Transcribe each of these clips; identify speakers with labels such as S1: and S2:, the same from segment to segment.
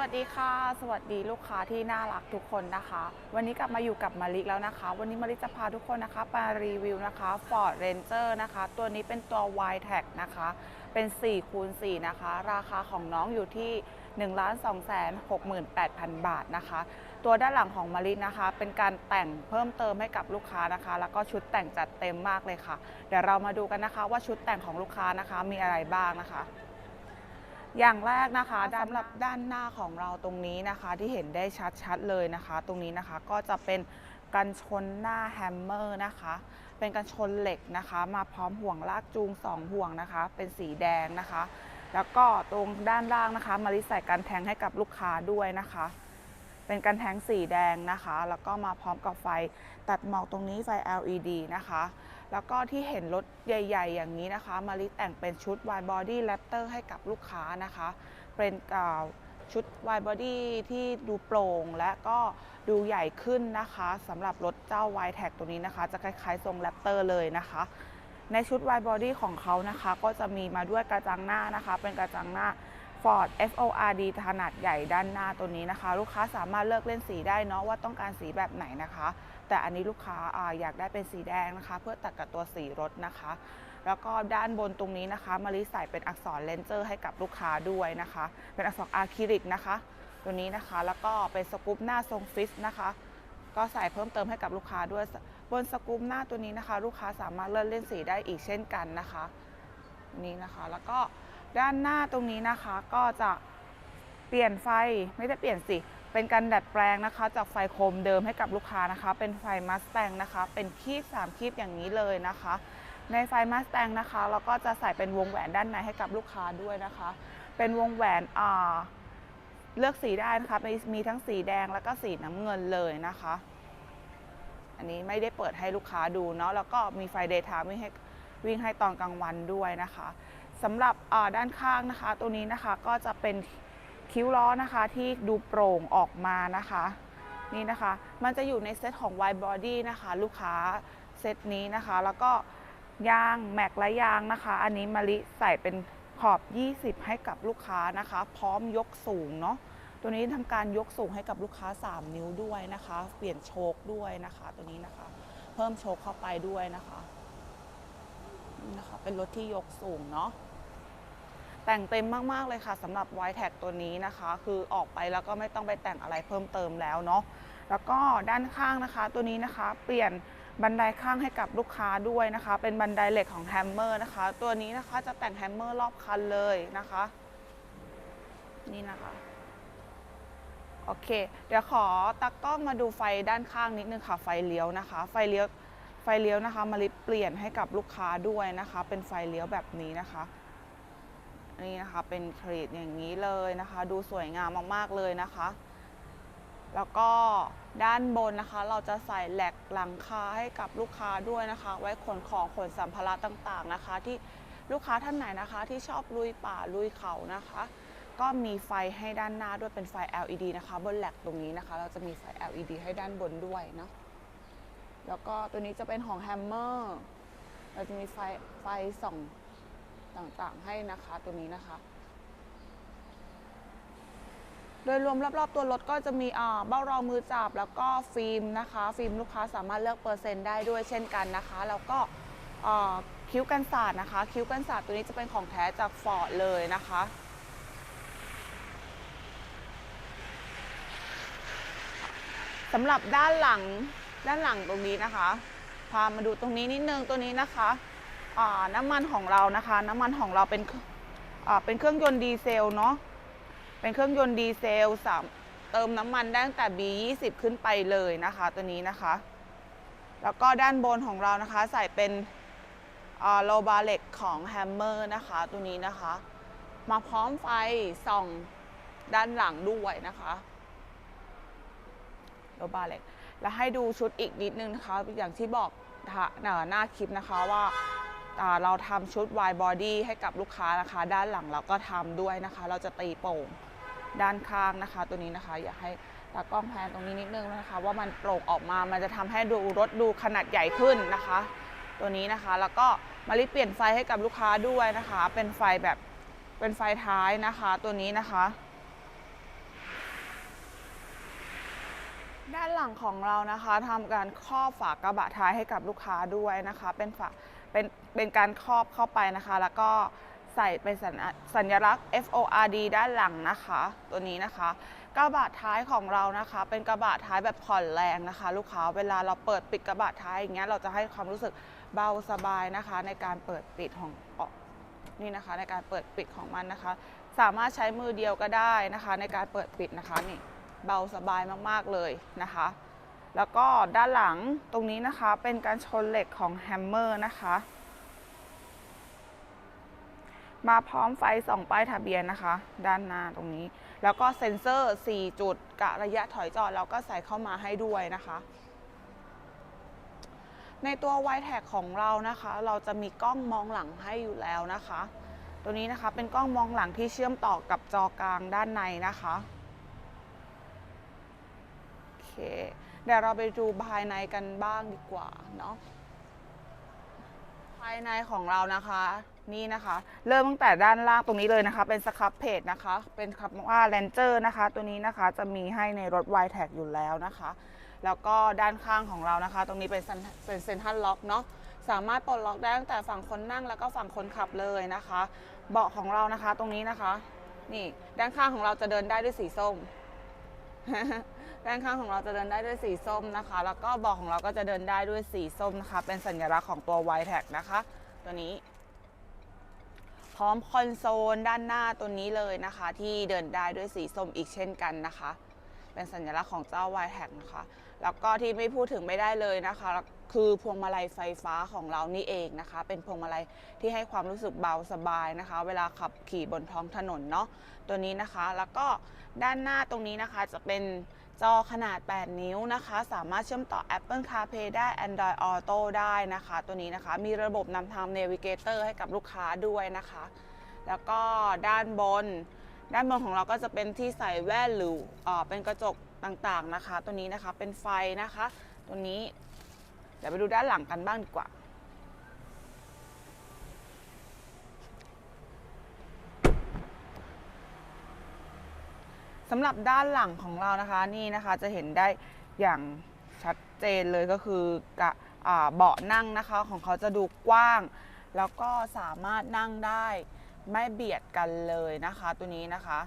S1: วัสดีค่ะ สวัสดีลูกค้าที่น่ารักทุกคนนะคะ วันนี้กลับมาอยู่กับมาริแล้วนะคะ วันนี้มาริจะพาทุกคนนะคะมารีวิวนะคะ Ford Ranger นะคะ ตัวนี้เป็นตัว y t a g นะคะ เป็น4คูณ4นะคะ ราคาของน้องอยู่ที่ 1 2 6 8 0 0 0 บาทนะคะ ตัวด้านหลังของมารินะคะ เป็นการแต่งเพิ่มเติมให้กับลูกค้านะคะ แล้วก็ชุดแต่งจัดเต็มมากเลยค่ะ เดี๋ยวเรามาดูกันนะคะว่าชุดแต่งของลูกค้านะคะมีอะไรบ้างนะคะ อย่างแรกนะคะสำหรับด้านหน้าของเราตรงนี้นะคะที่เห็นได้ชัดๆเลยนะคะ ตรงนี้นะคะก็จะเป็นกันชนหน้าแฮมเมอร์นะคะ เป็นกันชนเหล็กนะคะ มาพร้อมห่วงลากจูง 2 ห่วงนะคะ เป็นสีแดงนะคะ แล้วก็ตรงด้านล่างนะคะ มาริใส่กันแทงให้กับลูกค้าด้วยนะคะ เป็นกันแทงสีแดงนะคะ แล้วก็มาพร้อมกับไฟตัดหมอกตรงนี้ไฟ LED นะคะ แล้วก็ที่เห็นรถใหญ่ ๆ อย่างนี้นะคะ มาริแต่งเป็นชุด wide body Raptor ให้กับลูกค้านะคะ เป็นอ่าชุด wide body ที่ดูโปร่งและก็ดูใหญ่ขึ้นนะคะสำหรับรถเจ้า y t a g ตัวนี้นะคะ จะคล้ายๆ ทรง Raptor เลยนะคะ ในชุด wide body ของเขานะคะ ก็จะมีมาด้วยกระจังหน้านะคะ เป็นกระจังหน้า Ford FORD ขนาดใหญ่ด้านหน้าตัวนี้นะคะ ลูกค้าสามารถเลือกเล่นสีได้เนาะว่าต้องการสีแบบไหนนะคะ แต่อันนี้ลูกค้าอาอยากได้เป็นสีแดงนะคะ เพื่อตัดกับตัวสีรถนะคะ แล้วก็ด้านบนตรงนี้นะคะมาริใส่เป็นอักษรเลนเจอร์ให้กับลูกค้าด้วยนะคะ เป็นอักษรอะคริลิกนะคะตัวนี้นะคะแล้วก็เป็นสกู๊ปหน้าทรงฟิสนะคะก็ใส่เพิ่มเติมให้กับลูกค้าด้วยบนสกู๊ปหน้าตัวนี้นะคะ ลูกค้าสามารถเลือกเล่นสีได้อีกเช่นกันนะคะนี่นะคะแล้วก็ด้านหน้าตรงนี้นะคะก็จะเปลี่ยนไฟไม่ได้เปลี่ยนสิ เป็นการดัดแปลงนะคะ จากไฟโคมเดิมให้กับลูกค้านะคะ เป็นไฟมัสแตงนะคะ เป็นคีบ3คีบอย่างนี้เลยนะคะ ในไฟมัสแตงนะคะเราก็จะใส่เป็นวงแหวนด้านในให้กับลูกค้าด้วยนะคะ เป็นวงแหวนอ่าเลือกสีได้นะคะมีมีทั้งสีแดงแล้วก็สีน้ำเงินเลยนะคะ อันนี้ไม่ได้เปิดให้ลูกค้าดูเนาะแล้วก็มีไฟเดย์ทม์วิ่งให้วิ่งให้ตอนกลางวันด้วยนะคะสำหรับอ่าด้านข้างนะคะ ตัวนี้นะคะก็จะเป็น คิ้วล้อนะคะที่ดูโปร่งออกมานะคะนี่นะคะ มันจะอยู่ในเซตของ Wide Body นะคะ ลูกค้าเซตนี้นะคะ แล้วก็ยางแม็กและยางนะคะ อันนี้มาริใส่เป็นขอบ 20 ให้กับลูกค้านะคะ พร้อมยกสูงเนาะตัวนี้ทำการยกสูงให้กับลูกค้า 3 นิ้วด้วยนะคะ เปลี่ยนโชคด้วยนะคะ ตัวนี้นะคะ เพิ่มโชคเข้าไปด้วยนะคะนะคะ เป็นรถที่ยกสูงเนาะ แต่งเต็มมาก ๆ เลยค่ะสำหรับ y t a g ตัวนี้นะคะ คือออกไปแล้วก็ไม่ต้องไปแต่งอะไรเพิ่มเติมแล้วเนาะแล้วก็ด้านข้างนะคะตัวนี้นะคะ เปลี่ยนบันไดข้างให้กับลูกค้าด้วยนะคะ เป็นบันไดเหล็กของแฮมเมอร์นะคะ ตัวนี้นะคะจะแต่งแฮมเมอร์รอบคันเลยนะคะ นี่นะคะโอเค เดี๋ยวขอตากล้องมาดูไฟด้านข้างนิดนึงค่ะ ไฟเลี้ยวนะคะ ไฟเลี้ยวไฟเลี้ยวนะคะมาริเปลี่ยนให้กับลูกค้าด้วยนะคะ เป็นไฟเลี้ยวแบบนี้นะคะ นี่นะคะเป็นเครีดอย่างนี้เลยนะคะ ดูสวยงามมากๆเลยนะคะ แล้วก็ด้านบนนะคะ เราจะใส่แหลกหลังคาให้กับลูกค้าด้วยนะคะ ไว้ขนของขนสัมภาระต่างๆนะคะ ที่ลูกค้าท่านไหนนะคะ ที่ชอบลุยป่าลุยเขานะคะ ก็มีไฟให้ด้านหน้าด้วยเป็นไฟ LED นะคะ บนแหลกตรงนี้นะคะ เราจะมีไฟ LED ให้ด้านบนด้วยเนาะแล้วก็ตัวนี้จะเป็นของแฮมเมอร์เราจะมีไฟไฟส่อง ต่างๆให้นะคะตัวนี้นะคะ โดยรวมรอบๆตัวรถก็จะมีเบ้ารองมือจับแล้วก็ฟิล์มนะคะ ฟิล์มลูกค้าสามารถเลือกเปอร์เซ็นต์ได้ด้วยเช่นกันนะคะ แล้วก็คิ้วกันศาสตร์นะคะ คิ้วกันศาสตร์ตัวนี้จะเป็นของแท้จากฟอร์ดเลยนะคะสำหรับด้านหลังด้านหลังตรงนี้นะคะ พามาดูตรงนี้นิดนึงตัวนี้นะคะ น้ำมันของเรานะคะ น้ำมันของเราเป็นเป็นเครื่องยนต์ดีเซลเนาะเป็นเครื่องยนต์ดีเซลสามเติมน้ำมันได้ตั้งแต่ B20 ขึ้นไปเลยนะคะ ตัวนี้นะคะ แล้วก็ด้านบนของเรานะคะ ใส่เป็นโลบาเล็กของแฮมเมอร์นะคะ ตัวนี้นะคะ มาพร้อมไฟส่องด้านหลังด้วยนะคะโลบาเล็กและให้ดูชุดอีกนิดนึงนะคะ อย่างที่บอกหน้าคลิปนะคะว่า เราทำชุด wide body ให้กับลูกค้านะคะ ด้านหลังเราก็ทำด้วยนะคะ เราจะตีโป่งด้านข้างนะคะ ตัวนี้นะคะ อยากให้ตากล้องแพนตรงนี้นิดนึงนะคะ ว่ามันโปร่งออกมา มันจะทำให้ดูรถดูขนาดใหญ่ขึ้นนะคะ ตัวนี้นะคะ แล้วก็มาริเปลี่ยนไฟให้กับลูกค้าด้วยนะคะ เป็นไฟแบบเป็นไฟท้ายนะคะ ตัวนี้นะคะด้านหลังของเรานะคะทำการครอบฝากระบะท้ายให้กับลูกค้าด้วยนะคะ เป็นฝา เป็นเป็นการครอบเข้าไปนะคะ แล้วก็ใส่เป็นสัญสัญลักษณ์ FORD ด้านหลังนะคะ ตัวนี้นะคะกระบะท้ายของเรานะคะ เป็นกระบะท้ายแบบผ่อนแรงนะคะ ลูกค้าเวลาเราเปิดปิดกระบะท้ายอย่างเงี้ยเราจะให้ความรู้สึกเบาสบายนะคะ ในการเปิดปิดของออนี่นะคะ ในการเปิดปิดของมันนะคะ สามารถใช้มือเดียวก็ได้นะคะ ในการเปิดปิดนะคะนี่เบาสบายมากๆเลยนะคะ แล้วก็ด้านหลังตรงนี้นะคะเป็นการชนเหล็กของแฮมเมอร์นะคะ มาพร้อมไฟส่องป้ายทะเบียนนะคะ ด้านหน้าตรงนี้ แล้วก็เซ็นเซอร์ 4 จุดกะระยะถอยจอดเราก็ใส่เข้ามาให้ด้วยนะคะ ในตัว y t a g ของเรานะคะ เราจะมีกล้องมองหลังให้อยู่แล้วนะคะ ตัวนี้นะคะเป็นกล้องมองหลังที่เชื่อมต่อกับจอกลางด้านในนะคะ เคเดี๋ยวเราไปดูภายในกันบ้างดีกว่าเนาะภายในของเรานะคะนี่นะคะ เริ่มตั้งแต่ด้านล่างตรงนี้เลยนะคะ เป็นสครับเพจนะคะ เป็นคำว่าแลนเจอร์นะคะ ตัวนี้นะคะจะมีให้ในรถ y t a g อยู่แล้วนะคะ แล้วก็ด้านข้างของเรานะคะ ตรงนี้เป็นเซ็นเป็นเซนทันล็อกเนาะสามารถปลดล็อกได้ตั้งแต่ฝั่งคนนั่งแล้วก็ฝั่งคนขับเลยนะคะ เบาะของเรานะคะตรงนี้นะคะ นี่ด้านข้างของเราจะเดินได้ด้วยสีส้ม ด้านข้างของเราจะเดินได้ด้วยสีส้มนะคะ แล้วก็เบาะของเราก็จะเดินได้ด้วยสีส้มนะคะ เป็นสัญลักษณ์ของตัว y t a g นะคะ ตัวนี้ พร้อมคอนโซลด้านหน้าตัวนี้เลยนะคะ ที่เดินได้ด้วยสีส้มอีกเช่นกันนะคะ เป็นสัญลักษณ์ของเจ้า y t a g นะคะ แล้วก็ที่ไม่พูดถึงไม่ได้เลยนะคะ คือพวงมาลัยไฟฟ้าของเรานี่เองนะคะ เป็นพวงมาลัยที่ให้ความรู้สึกเบาสบายนะคะ เวลาขับขี่บนท้องถนนเนาะตัวนี้นะคะ แล้วก็ด้านหน้าตรงนี้นะคะจะเป็นจอขนาด 8 นิ้วนะคะ สามารถเชื่อมต่อ Apple CarPlay ได้ Android Auto ได้นะคะ ตัวนี้นะคะ มีระบบนำทาง Navigator ให้กับลูกค้าด้วยนะคะ แล้วก็ด้านบน ด้านบนของเราก็จะเป็นที่ใส่แว่นหรือเอเป็นกระจกต่างๆนะคะ ตัวนี้นะคะเป็นไฟนะคะ ตัวนี้เดี๋ยวไปดูด้านหลังกันบ้างดีกว่า สำหรับด้านหลังของเรานะคะนี่นะคะจะเห็นได้อย่างชัดเจนเลยก็คือกะเบาะนั่งนะคะของเขาจะดูกว้าง แล้วก็สามารถนั่งได้ ไม่เบียดกันเลยนะคะ ตัวนี้นะคะ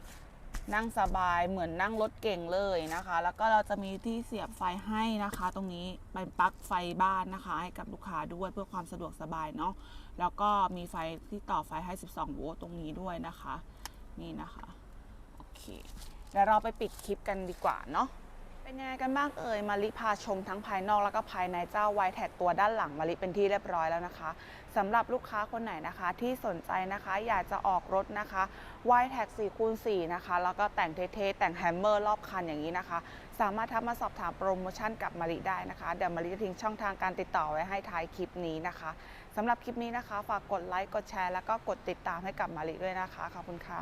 S1: นั่งสบายเหมือนนั่งรถเก่งเลยนะคะ แล้วก็เราจะมีที่เสียบไฟให้นะคะ ตรงนี้เป็นปลั๊กไฟบ้านนะคะ ให้กับลูกค้าด้วยเพื่อความสะดวกสบายเนาะแล้วก็มีไฟที่ต่อไฟให้ 12 โวลต์ตรงนี้ด้วยนะคะ นี่นะคะโอเคเดี๋ยวเราไปปิดคลิปกันดีกว่าเนาะ เป็นยังไงกันบ้างเอ่ยมาริพาชมทั้งภายนอกแล้วก็ภายในเจ้า y t a g ตัวด้านหลังมาริเป็นที่เรียบร้อยแล้วนะคะสำหรับลูกค้าคนไหนนะคะ ที่สนใจนะคะอยากจะออกรถนะคะ y t a g 4คูณ4นะคะแล้วก็แต่งเท่ๆแต่งแฮมเมอร์รอบคันอย่างนี้นะคะ สามารถทักมาสอบถามโปรโมชั่นกับมาริได้นะคะเดี๋ยวมาริจะทิ้งช่องทางการติดต่อไว้ให้ท้ายคลิปนี้นะคะสำหรับคลิปนี้นะคะ ฝากกดไลค์กดแชร์แล้วก็กดติดตามให้กับมาริด้วยนะคะขอบคุณค่ะ